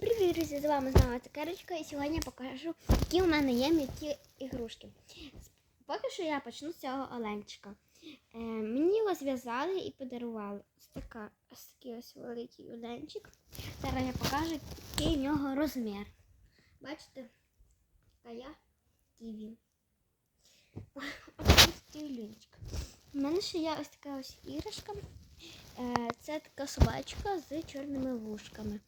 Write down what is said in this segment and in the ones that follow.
Привіт, друзі! З вами знову Цукерочка і сьогодні я покажу, які у мене є м'які ігрушки. Поки що я почну з цього оленчика. Е, мені його зв'язали і подарували. Ось, така, ось такий ось великий оленчик. Зараз я покажу, який в нього розмір. Бачите? А я він. Ось такий оленчик. У мене ще є ось така ось іграшка. Е, це така собачка з чорними вушками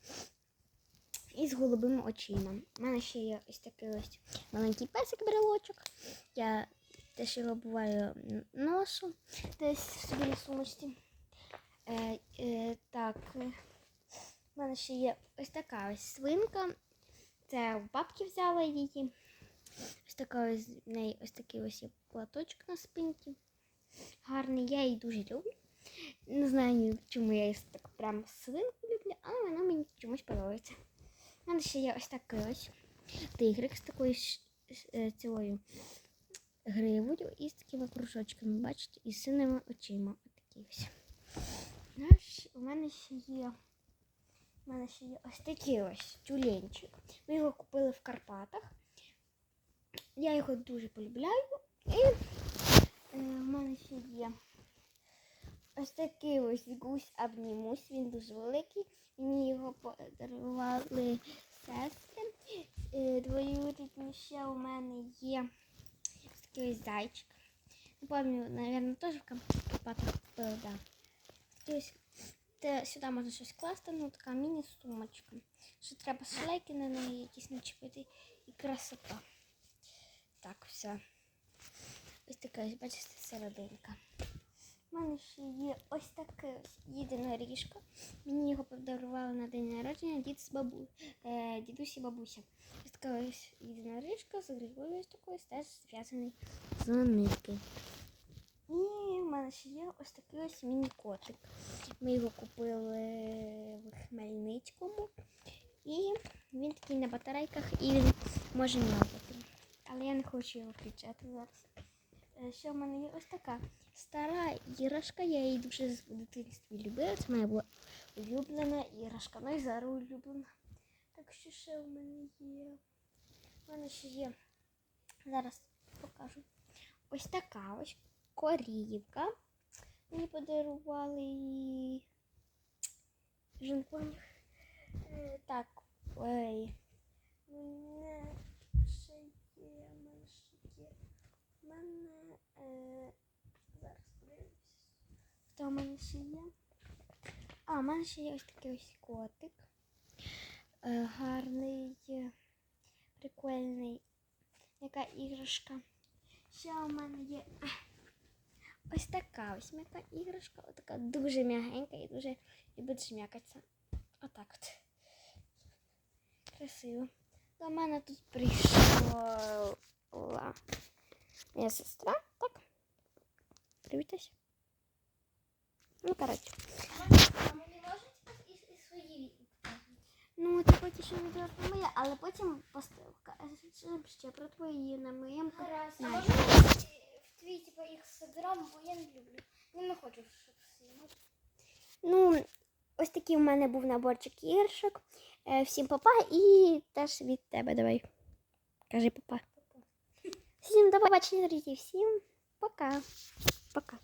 і з голубими очима. У мене ще є ось такий ось маленький песик брелочок. Я теж його буває ношу десь в на сумочці. Е, е, так, е, в мене ще є ось така ось свинка. Це у бабки взяла її. Ось така ось в неї ось такий ось є платочок на спинці. Гарний, я її дуже люблю. Не знаю, чому я її так прям свинку люблю, але вона мені чомусь подобається. У мене ще є ось такий ось тигрик з такою е, цілою гривою і з такими кружочками, бачите, і синими очима. Отакі ось. Знаєш, у мене ще є. У мене ще є ось такий ось тюленчик. Ми його купили в Карпатах. Я його дуже полюбляю. І е, у мене ще є ось такий ось гусь обнімусь. Він дуже великий. Мені його подарували сестри. Е, Двоюрідні ще у мене є такий зайчик. Не пам'ятаю, мабуть, теж в Карпатах купили, да. Сюди можна щось класти, ну така міні-сумочка. Що треба шлейки на неї якісь начепити і красота. Так, все. Ось така, ось, бачите, серединка. У мене ще є ось таке ось єдиноріжка. Мені його подарували на день народження дід з бабу... е, дідусь і бабуся. Ось така ось єдиноріжка з грибою ось такою теж зв'язаний з нитки. І в мене ще є ось такий ось міні-котик. Ми його купили в Хмельницькому. І він такий на батарейках і він може м'явкати. Але я не хочу його включати зараз. Е, Ще в мене є ось така стара іграшка. Я її дуже з дитинстві любила. Це моя була улюблена іграшка. Ну і зараз улюблена. Так що ще в мене є. У мене ще є. Зараз покажу. Ось така ось корівка. Мені подарували її. Пам'ятаю. Е, Так, ой. Мене ще є, мене ще є. Мене е. Хто в мене ще є? А, у мене ще є ось такий ось котик. Е, гарний, е, прикольний. Яка іграшка. Ще у мене є е, ось така ось м'яка іграшка. Отака дуже м'ягенька і дуже любить жмякатися. Отак от. Красиво. До мене тут прийшла моя сестра. Так. Привітайся. Ну, коротше. Ну, ти хочеш відео про моє, але потім покажемо ще про твої на моєму Гаразд. А каналі. можна в твій типу, їх соберемо, бо я не люблю. Я не хочу, щоб всі. Ну, ось такий у мене був наборчик іграшок. Е, Всім папа і теж від тебе давай. Кажи папа. Всім до побачення, друзі. Всім пока. Пока.